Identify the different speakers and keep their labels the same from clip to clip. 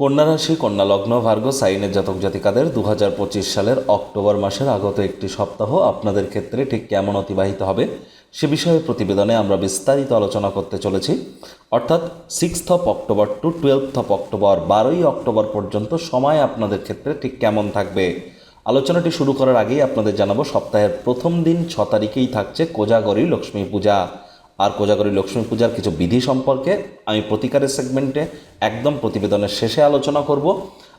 Speaker 1: কন্যা রাশি, কন্যা লগ্ন, ভার্গ সাইনের জাতক জাতিকাদের দু হাজার পঁচিশ সালের অক্টোবর মাসের আগত একটি সপ্তাহ আপনাদের ক্ষেত্রে ঠিক কেমন অতিবাহিত হবে সে বিষয়ে প্রতিবেদনে আমরা বিস্তারিত আলোচনা করতে চলেছি। অর্থাৎ sixth of October to twelfth of October বারোই অক্টোবর পর্যন্ত সময় আপনাদের ক্ষেত্রে ঠিক কেমন থাকবে? আলোচনাটি শুরু করার আগেই আপনাদের জানাব সপ্তাহের প্রথম দিন ছ তারিখেই থাকছে কোজাগরী লক্ষ্মী পূজা। আর কোজাগরী লক্ষ্মী পূজার কিছু বিধি সম্পর্কে আমি প্রতিকারের সেগমেন্টে একদম প্রতিবেদনের শেষে আলোচনা করব।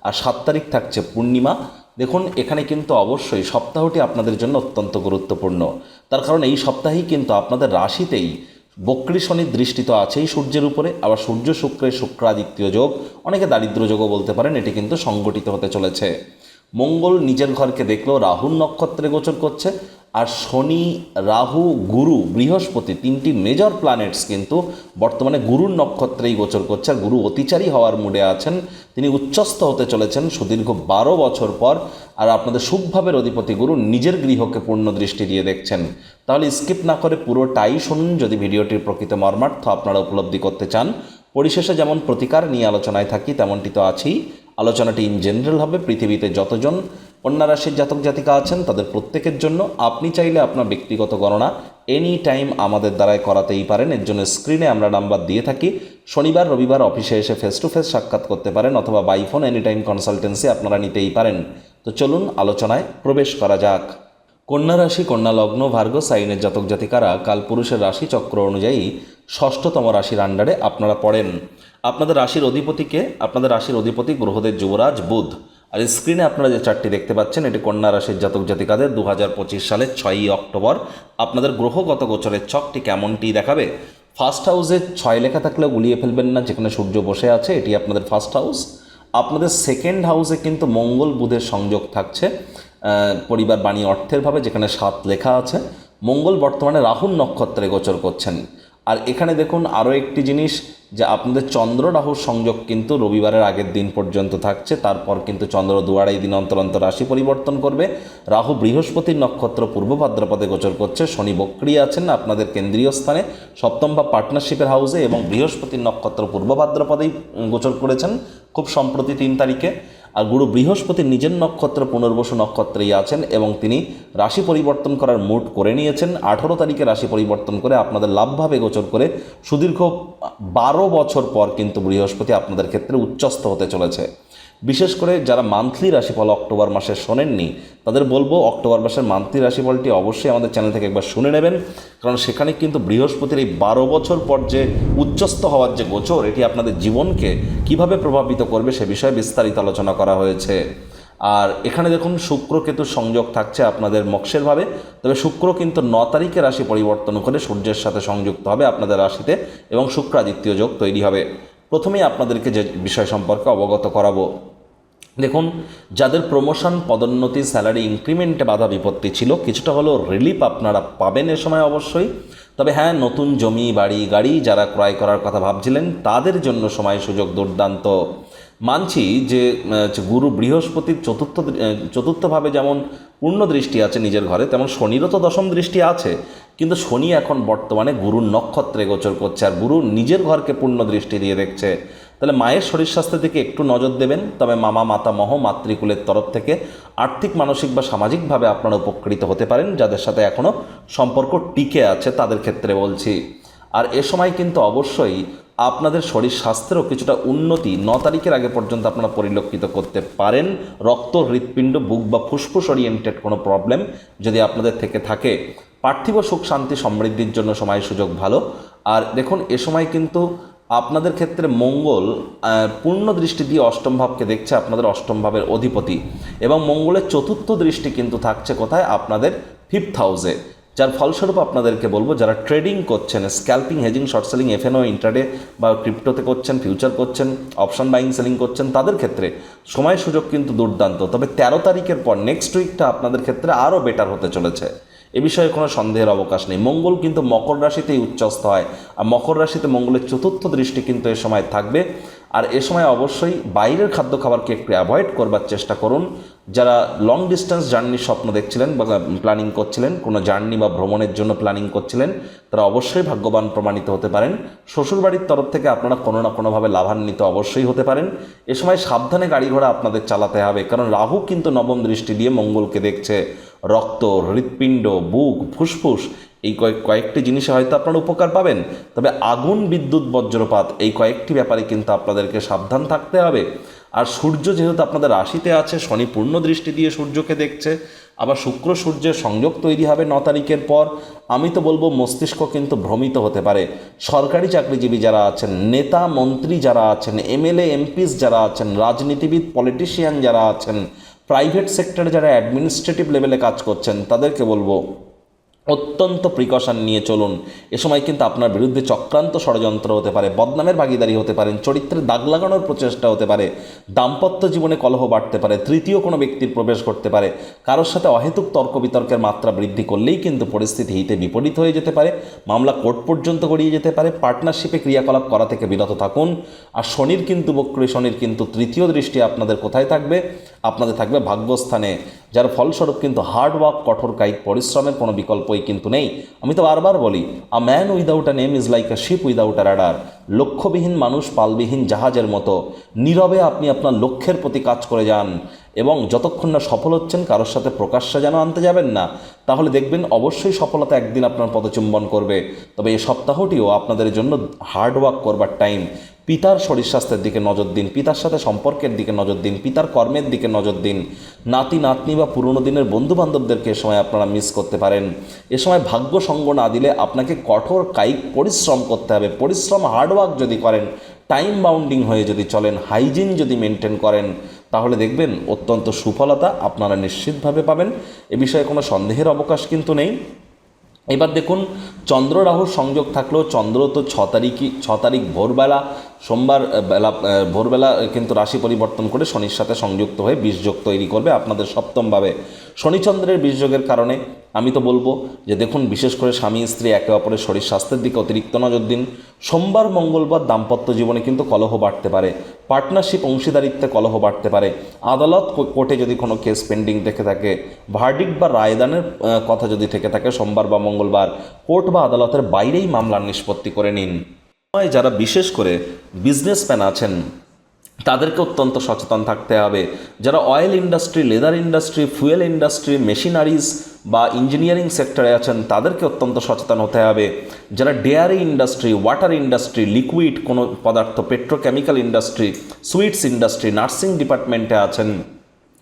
Speaker 1: আর সাত তারিখ থাকছে পূর্ণিমা। দেখুন, এখানে কিন্তু অবশ্যই সপ্তাহটি আপনাদের জন্য অত্যন্ত গুরুত্বপূর্ণ। তার কারণ এই সপ্তাহেই কিন্তু আপনাদের রাশিতেই বক্রী শনির দৃষ্টি তো আছেই সূর্যের উপরে। আবার সূর্য শুক্রের শুক্রাদিত্য যোগ, অনেকে দারিদ্র যোগও বলতে পারেন, এটি কিন্তু সংগঠিত হতে চলেছে। মঙ্গল নিজের ঘরকে দেখলেও রাহুর নক্ষত্রে গোচর করছে। আর শনি, রাহু, গুরু, বৃহস্পতি তিনটি মেজর প্ল্যানেটস কিন্তু বর্তমানে গুরুর নক্ষত্রেই গোচর করছে আর গুরু অতিচারী হওয়ার মুডে আছেন। তিনি উচ্চস্থ হতে চলেছেন সুদীর্ঘ বারো বছর পর আর আপনাদের শুভভাবের অধিপতি গুরু নিজের গৃহকে পূর্ণ দৃষ্টি দিয়ে দেখছেন। তাহলে স্কিপ না করে পুরোটাই শুনুন যদি ভিডিওটির প্রকৃত মর্মার্থ আপনারা উপলব্ধি করতে চান। পরিশেষে যেমন প্রতিকার নিয়ে আলোচনায় থাকি, তেমনটি তো আছেই। আলোচনাটি ইন জেনারেল হবে, পৃথিবীতে যতজন কন্যা রাশির জাতক জাতিকা আছেন, তাদের প্রত্যেকের জন্য আপনি চাইলে আপনার ব্যক্তিগত গণনা এনি টাইম আমাদের দ্বারাই করাতেই পারেন। এর জন্য স্ক্রিনে আমরা নাম্বার দিয়ে থাকি। শনিবার, রবিবার অফিসে এসে ফেস টু ফেস সাক্ষাৎ করতে পারেন অথবা by phone any time consultancy আপনারা নিতেই পারেন। তো চলুন আলোচনায় প্রবেশ করা যাক। কন্যা রাশি, কন্যা লগ্ন, ভার্গ, সাইনের জাতক জাতিকারা কাল পুরুষের রাশি চক্র অনুযায়ী ষষ্ঠতম রাশির আন্ডারে আপনারা পড়েন। আপনাদের রাশির অধিপতিকে, আপনাদের রাশির অধিপতি গ্রহদের যুবরাজ, বুধ। আর স্ক্রিনে আপনারা যে চারটি দেখতে পাচ্ছেন, এটি কন্যা রাশির জাতক জাতিকাদের দু হাজার পঁচিশ সালের ছয়ই অক্টোবর। আপনাদের গ্রহগত গোচরের ছকটি কেমনটি দেখাবে? ফার্স্ট হাউসে ছয় লেখা থাকলেও গুলিয়ে ফেলবেন না, যেখানে সূর্য বসে আছে, এটি আপনাদের ফার্স্ট হাউস আপনাদের সেকেন্ড হাউসে কিন্তু মঙ্গল বুধের সংযোগ থাকছে পরিবার, বাণী, অর্থের ভাবে, যেখানে সাত লেখা আছে। মঙ্গল বর্তমানে রাহুল নক্ষত্রে গোচর করছেন। আর এখানে দেখুন আরও একটি জিনিস যে আপনাদের চন্দ্র রাহুর সংযোগ কিন্তু রবিবারের আগের দিন পর্যন্ত থাকছে, তারপর কিন্তু চন্দ্র দু আড়াই দিন অন্তর অন্তর রাশি পরিবর্তন করবে। রাহু বৃহস্পতির নক্ষত্র পূর্ব ভাদ্রপদে গোচর করছে, শনি বক্রিয় আছেন আপনাদের কেন্দ্রীয় স্থানে, সপ্তম বা পার্টনারশিপের হাউসে এবং বৃহস্পতির নক্ষত্র পূর্ব ভাদ্রপদেই গোচর করেছেন, খুব সম্প্রতি তিন তারিখে। আর গুরু বৃহস্পতি নিজের নক্ষত্র পুনর্বসু নক্ষত্রেই আছেন এবং তিনি রাশি পরিবর্তন করার মুড করে নিয়েছেন। আঠারো তারিখে রাশি পরিবর্তন করে আপনাদের লাভভাবে গোচর করে সুদীর্ঘ বারো বছর পর কিন্তু বৃহস্পতি আপনাদের ক্ষেত্রে উচ্চস্থ হতে চলেছে। বিশেষ করে যারা মান্থলি রাশিফল অক্টোবর মাসে শোনেননি, তাদের বলব অক্টোবর মাসের মান্থলি রাশিফলটি অবশ্যই আমাদের চ্যানেল থেকে একবার শুনে নেবেন, কারণ সেখানে কিন্তু বৃহস্পতির এই বারো বছর পর যে উচ্চস্থ হওয়ার যে গোচর, এটি আপনাদের জীবনকে কীভাবে প্রভাবিত করবে সে বিষয়ে বিস্তারিত আলোচনা করা হয়েছে। আর এখানে দেখুন, শুক্র কেতুর সংযোগ থাকছে আপনাদের মক্ষের ভাবে, তবে শুক্র কিন্তু ন তারিখে রাশি পরিবর্তন করে সূর্যের সাথে সংযুক্ত হবে আপনাদের রাশিতে এবং শুক্রাদিত্য যোগ তৈরি হবে। প্রথমেই আপনাদেরকে যে বিষয় সম্পর্কে অবগত করাবো। দেখুন, যাদের প্রমোশন পদোন্নতি স্যালারি ইনক্রিমেন্টে বাধা বিপত্তি ছিল, কিছুটা হলেও রিলিফ আপনারা পাবেন এ সময় অবশ্যই। তবে হ্যাঁ নতুন জমি, বাড়ি, গাড়ি যারা ক্রয় করার কথা ভাবছিলেন, তাদের জন্য সময়, সুযোগ, দুর্দান্ত। মানছি যে গুরু বৃহস্পতির চতুর্থ চতুর্থভাবে যেমন পূর্ণ দৃষ্টি আছে নিজের ঘরে, তেমন শনিরও তো দশম দৃষ্টি আছে। কিন্তু শনি এখন বর্তমানে গুরুর নক্ষত্রে গোচর করছে আর গুরু নিজের ঘরকে পূর্ণ দৃষ্টি দিয়ে দেখছে। তাহলে মায়ের শরীর স্বাস্থ্যের দিকে একটু নজর দেবেন। তবে মামা, মাতা মহ, মাতৃকুলের তরফ থেকে আর্থিক, মানসিক বা সামাজিকভাবে আপনারা উপকৃত হতে পারেন। যাদের সাথে এখনও সম্পর্ক টিকে আছে, তাদের ক্ষেত্রে বলছি। আর এ সময় কিন্তু অবশ্যই আপনাদের শরীর স্বাস্থ্যেরও কিছুটা উন্নতি ন তারিখের আগে পর্যন্ত আপনারা পরিলক্ষিত করতে পারেন। রক্ত, হৃৎপিণ্ড, বুক বা ফুসফুস ওরিয়েন্টেড কোনো প্রবলেম যদি আপনাদের থেকে থাকে। পার্থিব সুখ, শান্তি, সমৃদ্ধির জন্য সময় সুযোগ ভালো। আর দেখুন, এ সময় কিন্তু আপনাদের ক্ষেত্রে মঙ্গল পূর্ণ দৃষ্টি দিয়ে অষ্টম ভাবকে দেখছে আপনাদের অষ্টম ভাবের অধিপতি। এবং মঙ্গলের চতুর্থ দৃষ্টি কিন্তু থাকছে কোথায়? আপনাদের ফিফথ হাউসে যার ফলস্বরূপ আপনাদেরকে বলব, যারা ট্রেডিং করছেন scalping hedging short selling FnO intraday বা ক্রিপ্টোতে করছেন ফিউচার করছেন অপশন বাইং সেলিং করছেন, তাদের ক্ষেত্রে সময় সুযোগ কিন্তু দুর্দান্ত। তবে তেরো তারিখের পর নেক্সট উইকটা আপনাদের ক্ষেত্রে আরও বেটার হতে চলেছে। এ বিষয়ে কোনো সন্দেহের অবকাশ নেই। মঙ্গল কিন্তু মকর রাশিতেই উচ্চস্থ হয়। আর মকর রাশিতে মঙ্গলের চতুর্থ দৃষ্টি কিন্তু এ সময় থাকবে। আর এ সময় অবশ্যই বাইরের খাদ্য খাবারকে একটু অ্যাভয়েড করবার চেষ্টা করুন। যারা লং ডিস্টেন্স জার্নির স্বপ্ন দেখছিলেন বা প্ল্যানিং করছিলেন, কোনো জার্নি বা ভ্রমণের জন্য প্ল্যানিং করছিলেন, তারা অবশ্যই ভাগ্যবান প্রমাণিত হতে পারেন। শ্বশুরবাড়ির তরফ থেকে আপনারা কোনো না কোনোভাবে লাভান্বিত অবশ্যই হতে পারেন। এ সময় সাবধানে গাড়ি ঘোড়া আপনাদের চালাতে হবে। কারণ রাহু কিন্তু নবম দৃষ্টি দিয়ে মঙ্গলকে দেখছে। রক্ত, হৃৎপিণ্ড, বুক, ফুসফুস, এই কয়েক, কয়েকটি জিনিসে হয়তো আপনারা উপকার পাবেন। তবে আগুন, বিদ্যুৎ, বজ্রপাত, এই কয়েকটি ব্যাপারে কিন্তু আপনাদেরকে সাবধান থাকতে হবে। আর সূর্য যেহেতু আপনাদের রাশিতে আছে, শনি পূর্ণ দৃষ্টি দিয়ে সূর্যকে দেখছে, আবার শুক্র সূর্যের সংযোগ তৈরি হবে ন তারিখের পর। আমি তো বলব, মস্তিষ্ক কিন্তু ভ্রমিত হতে পারে। সরকারি চাকরিজীবী যারা আছেন, নেতা, মন্ত্রী যারা আছেন, এমএলএ, এমপিস যারা আছেন, রাজনীতিবিদ, পলিটিশিয়ান যারা আছেন প্রাইভেট সেক্টরে যারা অ্যাডমিনিস্ট্রেটিভ লেভেলে কাজ করছেন তাদেরকে বলব অত্যন্ত প্রিকশন নিয়ে চলুন। এ সময় কিন্তু আপনার বিরুদ্ধে চক্রান্ত ষড়যন্ত্র হতে পারে, বদনামের ভাগিদারি হতে পারেন চরিত্রের দাগ লাগানোর প্রচেষ্টা হতে পারে, দাম্পত্য জীবনে কলহ বাড়তে পারে, তৃতীয় কোনো ব্যক্তির প্রবেশ করতে পারে, কারোর সাথে অহেতুক তর্ক বিতর্কের মাত্রা বৃদ্ধি করলেই কিন্তু পরিস্থিতি হিতে বিপরীত হয়ে যেতে পারে, মামলা কোর্ট পর্যন্ত গড়িয়ে যেতে পারে পার্টনারশিপে ক্রিয়াকলাপ করা থেকে বিরত থাকুন, আর শনির কিন্তু বক্রী, শনির কিন্তু তৃতীয় দৃষ্টি আপনাদের কোথায় থাকবে? আপনাদের থাকবে ভাগ্যস্থানে। যার ফলস্বরূপ কিন্তু হার্ড ওয়ার্ক কঠোর কায়িক পরিশ্রমের কোনো বিকল্পই কিন্তু নেই। আমি তো বারবার বলি a man without a name is like a ship without a rudder লক্ষ্যবিহীন মানুষ পালবিহীন জাহাজের মতো। নীরবে আপনি আপনার লক্ষ্যের প্রতি কাজ করে যান এবং যতক্ষণ না সফল হচ্ছেন, কারোর সাথে প্রকাশ্যে যেন আনতে যাবেন না, তাহলে দেখবেন অবশ্যই সফলতা একদিন আপনার পদচুম্বন করবে। তবে এই সপ্তাহটিও আপনাদের জন্য হার্ড ওয়ার্ক করবার টাইম পিতার শরীর স্বাস্থ্যের দিকে নজর দিন, পিতার সাথে সম্পর্কের দিকে নজর দিন, পিতার কর্মের দিকে নজর দিন। নাতি, নাতনি বা পুরনো দিনের বন্ধু বান্ধবদেরকে এ সময় আপনারা মিস করতে পারেন। এ সময় ভাগ্য সঙ্গ না দিলে আপনাকে কঠোর, কায়িক পরিশ্রম করতে হবে। পরিশ্রম হার্ডওয়ার্ক যদি করেন টাইম বাউন্ডিং হয়ে যদি চলেন হাইজিন যদি মেনটেন করেন, তাহলে দেখবেন অত্যন্ত সুফলতা আপনারা নিশ্চিতভাবে পাবেন। এ বিষয়ে কোনো সন্দেহের অবকাশ কিন্তু নেই। এবার দেখুন, চন্দ্র রাহুর সংযোগ থাকলেও চন্দ্র তো ছ তারিখই, ছ তারিখ ভোরবেলা, সোমবার বেলা ভোরবেলা কিন্তু রাশি পরিবর্তন করে শনির সাথে সংযুক্ত হয়ে বীজযোগ তৈরি করবে আপনাদের সপ্তমভাবে। শনিচন্দ্রের বীজযোগের কারণে আমি তো বলব যে দেখুন, বিশেষ করে স্বামী, স্ত্রী, একে অপরের শরীর স্বাস্থ্যের দিকে অতিরিক্ত নজর দিন। সোমবার, মঙ্গলবার দাম্পত্য জীবনে কিন্তু কলহ বাড়তে পারে। পার্টনারশিপ অংশীদারিত্বে কলহ বাড়তে পারে। আদালত কোর্টে যদি কোনো কেস পেন্ডিং থেকে থাকে ভার্ডিক বা রায়দানের কথা যদি থেকে থাকে, সোমবার বা মঙ্গলবার, কোর্ট বা আদালতের বাইরেই মামলার নিষ্পত্তি করে নিন। যারা বিশেষ করে বিজনেসম্যান আছেন তাদেরকে অত্যন্ত সচেতন থাকতে হবে। যারা oil industry leather industry fuel industry machineries বা ইঞ্জিনিয়ারিং সেক্টরে আছেন, তাদেরকে অত্যন্ত সচেতন হতে হবে। যারা dairy industry water industry liquid কোনো পদার্থ petrochemical industry sweets industry nursing ডিপার্টমেন্টে আছেন,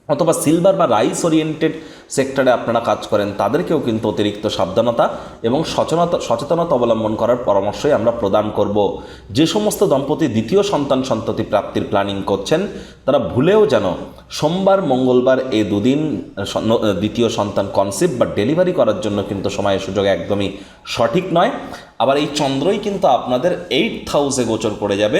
Speaker 1: অথবা সিলভার বা রাইস ওরিয়েন্টেড সেক্টরে আপনারা কাজ করেন, তাদেরকেও কিন্তু অতিরিক্ত সাবধানতা এবং সচেতনতা সচেতনতা অবলম্বন করার পরামর্শই আমরা প্রদান করব। যে সমস্ত দম্পতি দ্বিতীয় সন্তান সন্ততি প্রাপ্তির প্ল্যানিং করছেন, তারা ভুলেও যেন সোমবার, মঙ্গলবার এই দুদিন দ্বিতীয় সন্তান কনসেপ্ট বা ডেলিভারি করার জন্য কিন্তু সময়ের সুযোগ একদমই সঠিক নয়। আবার এই চন্দ্রই কিন্তু আপনাদের এইট হাউসে গোচর করে যাবে।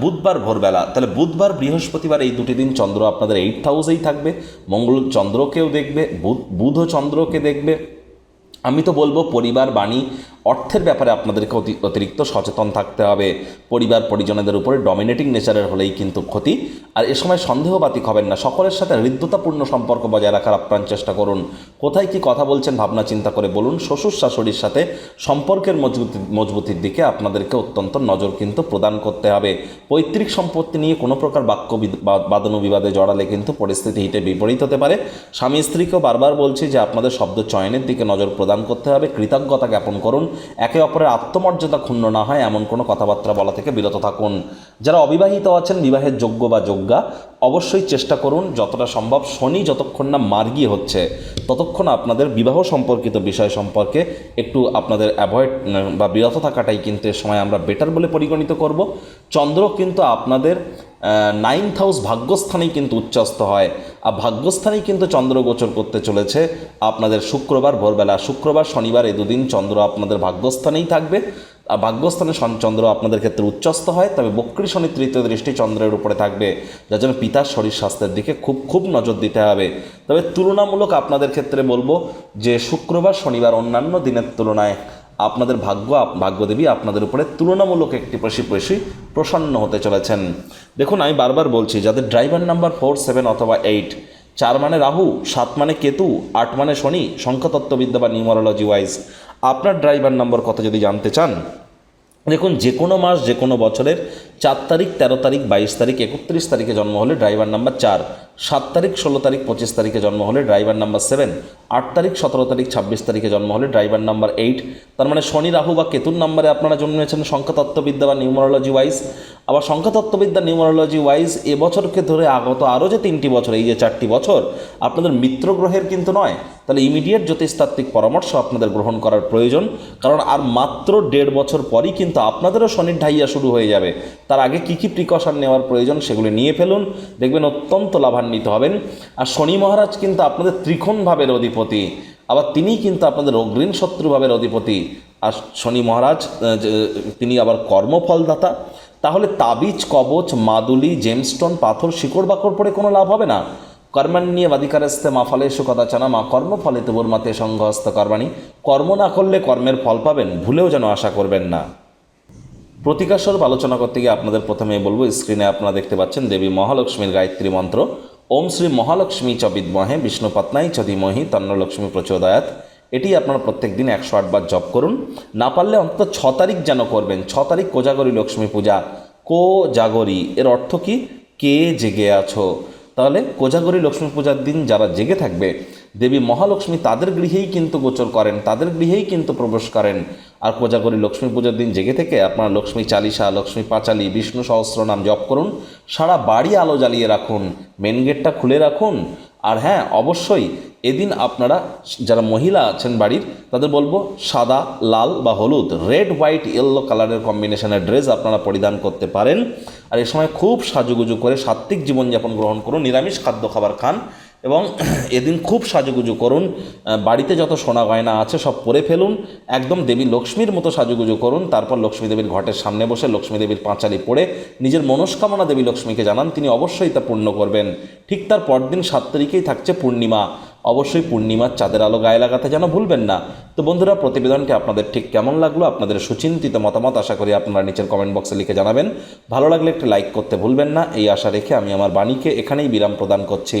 Speaker 1: বুধবার ভোরবেলা, তাহলে বুধবার বৃহস্পতিবার এই দুটি দিন চন্দ্র আপনাদের এইট হাউসেই থাকবে, মঙ্গল চন্দ্রকেও দেখবে, বুধ বুধ চন্দ্রকে দেখবে। আমি তো বলব পরিবার বাণী অর্থের ব্যাপারে আপনাদেরকে অতি- অতিরিক্ত সচেতন থাকতে হবে। পরিবার, পরিজনদের উপরে ডমিনেটিং নেচারের হলেই কিন্তু ক্ষতি। আর এ সময় সন্দেহবাতিক হবেন না। সকলের সাথে হৃদ্যতাপূর্ণ সম্পর্ক বজায় রাখার আপ্রাণ চেষ্টা করুন। কোথায় কি কথা বলছেন ভাবনা চিন্তা করে বলুন। শ্বশুর শাশুড়ির সাথে সম্পর্কের মজবুতি মজবুতির দিকে আপনাদেরকে অত্যন্ত নজর কিন্তু প্রদান করতে হবে। পৈতৃক সম্পত্তি নিয়ে কোনো প্রকার বাক্য বাদানুবিবাদে জড়ালে কিন্তু পরিস্থিতি হিতে বিপরীত হতে পারে। স্বামী স্ত্রীকেও বারবার বলছি যে আপনাদের শব্দ চয়নের দিকে নজর প্রদান করতে হবে। কৃতজ্ঞতা জ্ঞাপন করুন। একে অপরের আত্মমর্যাদা ক্ষুণ্ণ না হয় এমন কোনো কথাবার্তা বলা থেকে বিরত থাকুন। যারা অবিবাহিত আছেন, বিবাহের যোগ্য বা যোগ্যা, অবশ্যই চেষ্টা করুন, যতটা সম্ভব শনি যতক্ষণ না মার্গী হচ্ছে, ততক্ষণ আপনাদের বিবাহ সম্পর্কিত বিষয় সম্পর্কে একটু আপনাদের অ্যাভয়েড বা বিরত থাকাটাই কিন্তু এ সময় আমরা বেটার বলে পরিগণিত করব। চন্দ্র কিন্তু আপনাদের নাইন্থ হাউস ভাগ্যস্থানেই কিন্তু উচ্চস্থ হয়। আর ভাগ্যস্থানেই কিন্তু চন্দ্র গোচর করতে চলেছে। আপনাদের শুক্রবার ভোরবেলা, শুক্রবার শনিবার এই দুদিন চন্দ্র আপনাদের ভাগ্যস্থানেই থাকবে। আর ভাগ্যস্থানে চন্দ্র আপনাদের ক্ষেত্রে উচ্চস্থ হয়, তবে বক্রী শনি তৃতীয় দৃষ্টি চন্দ্রের উপরে থাকবে। যার জন্য পিতার শরীর স্বাস্থ্যের দিকে খুব খুব নজর দিতে হবে। তবে তুলনামূলক আপনাদের ক্ষেত্রে বলব যে শুক্রবার, শনিবার অন্যান্য দিনের তুলনায় আপনাদের ভাগ্য ভাগ্যদেবী আপনাদের উপরে তুলনামূলক একটি বেশি প্রসন্ন হতে চলেছেন। দেখুন, আমি বারবার বলছি, যাদের ড্রাইভার নাম্বার ফোর, সেভেন অথবা এইট, চার মানে রাহু, সাত মানে কেতু, আট মানে শনি, সংখ্যাতত্ত্ববিদ্যা বা নিউমারোলজি ওয়াইজ, আপনার ড্রাইভার নম্বর কত যদি জানতে চান, দেখুন, যে কোনো মাস, যে কোনো বছরের চার তারিখ, তেরো তারিখ, বাইশ তারিখ, একত্রিশ তারিখে জন্ম হলে ড্রাইভার নাম্বার চার। সাত তারিখ, ষোলো তারিখ, পঁচিশ তারিখে জন্ম হলে ড্রাইভার নাম্বার সেভেন, আট তারিখ, সতেরো তারিখ, ছাব্বিশ তারিখে জন্ম হলে ড্রাইভার নাম্বার এইট। তার মানে শনি, রাহু বা কেতুর নাম্বারে আপনারা জন্মেছেন সংখ্যাতত্ত্ববিদ্যা বা নিউমারোলজি ওয়াইজ। আবার সংখ্যাতত্ত্ববিদ্যা, নিউমারোলজি ওয়াইজ এবছরকে ধরে আগত আরও যে তিনটি বছর, এই যে চারটি বছর, আপনাদের মিত্র গ্রহের কিন্তু নয়। তাহলে ইমিডিয়েট জ্যোতিষতাত্ত্বিক পরামর্শ আপনাদের গ্রহণ করার প্রয়োজন। কারণ আর মাত্র দেড় বছর পরই কিন্তু আপনাদেরও শনির ঢাইয়া শুরু হয়ে যাবে। তার আগে কী কী প্রিকশন নেওয়ার প্রয়োজন সেগুলি নিয়ে ফেলুন। দেখবেন অত্যন্ত লাভান্বিত। হবেন। আর শনি মহারাজ কিন্তু আপনাদের ত্রিকোণ ভাবের অধিপতি। আবার তিনি কিন্তু আপনাদের অগ্রিম শত্রু ভাবের অধিপতি। আর শনি মহারাজ তিনি আবার কর্মফলদাতা। তাহলে তাবিজ, কবচ, মাদুলি জেমস্টোন পাথর, শিকড় বাকড় পড়ে কোনো লাভ হবে না। কর্মান্নিয়ে বাদিকারস্তে মা ফলে সুকথা চানা মা কর্ম ফলে তুবুর মাতে সংঘহস্ত কর্মাণী। কর্ম না করলে কর্মের ফল পাবেন, ভুলেও যেন আশা করবেন না। প্রতিকার স্বরূপ আলোচনা করতে গিয়ে আপনাদের প্রথমে বলব, স্ক্রিনে আপনারা দেখতে পাচ্ছেন দেবী মহালক্ষ্মীর গায়ত্রী মন্ত্র। ওম শ্রী মহালক্ষ্মী চ বিদ্মহে বিষ্ণু পত্নাই চ ধীমহি তন্নলক্ষ্মী প্রচোদয়াত। এটি আপনারা প্রত্যেক দিন একশো আটবার জপ করুন। না পারলে অন্তত ছ তারিখ যেন করবেন। ছ তারিখ কোজাগরী লক্ষ্মী পূজা। কো জাগরী এর অর্থ কি? কে জেগে আছো? তাহলে কোজাগরী লক্ষ্মী পূজার দিন যারা জেগে থাকবে, দেবী মহালক্ষ্মী তাদের গৃহেই কিন্তু গোচর করেন, তাদের গৃহেই কিন্তু প্রবেশ করেন। আর পূজা করি লক্ষ্মী পুজোর দিন জেগে থেকে আপনার লক্ষ্মী চালিশা, লক্ষ্মী পাঁচালি, বিষ্ণু সহস্র নাম জপ করুন, সারা বাড়ি আলো জ্বালিয়ে রাখুন মেন গেটটা খুলে রাখুন। আর হ্যাঁ অবশ্যই এদিন আপনারা যারা মহিলা আছেন বাড়ির, তাদের বলব সাদা, লাল বা হলুদ রেড হোয়াইট ইয়েলো কালারের কম্বিনেশনের ড্রেস আপনারা পরিধান করতে পারেন। আর এ সময় খুব সাজুগুজু করে সাত্ত্বিক জীবনযাপন গ্রহণ করুন, নিরামিষ খাদ্য খাবার খান। এবং এদিন খুব সাজুগুজু করুন বাড়িতে যত সোনা গয়না আছে সব পরে ফেলুন, একদম দেবী লক্ষ্মীর মতো সাজুগুজু করুন, তারপর লক্ষ্মী দেবীর ঘটের সামনে বসে লক্ষ্মী দেবীর পাঁচালি পড়ে নিজের মনস্কামনা দেবী লক্ষ্মীকে জানান, তিনি অবশ্যই তা পূর্ণ করবেন। ঠিক তার পরদিন সাত তারিখেই থাকছে পূর্ণিমা। অবশ্যই পূর্ণিমার চাঁদের আলো গায়ে লাগাতে যেন ভুলবেন না। তো বন্ধুরা, প্রতিবেদনটি আপনাদের ঠিক কেমন লাগল, আপনাদের সুচিন্তিত মতামত আশা করি আপনারা নিচের কমেন্ট বক্সে লিখে জানাবেন। ভালো লাগলে একটি লাইক করতে ভুলবেন না। এই আশা রেখে আমি আমার বাণীকে এখানেই বিরাম প্রদান করছি।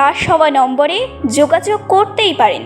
Speaker 2: ফ্লাশ হওয়া নম্বরে যোগাযোগ করতেই পারেন।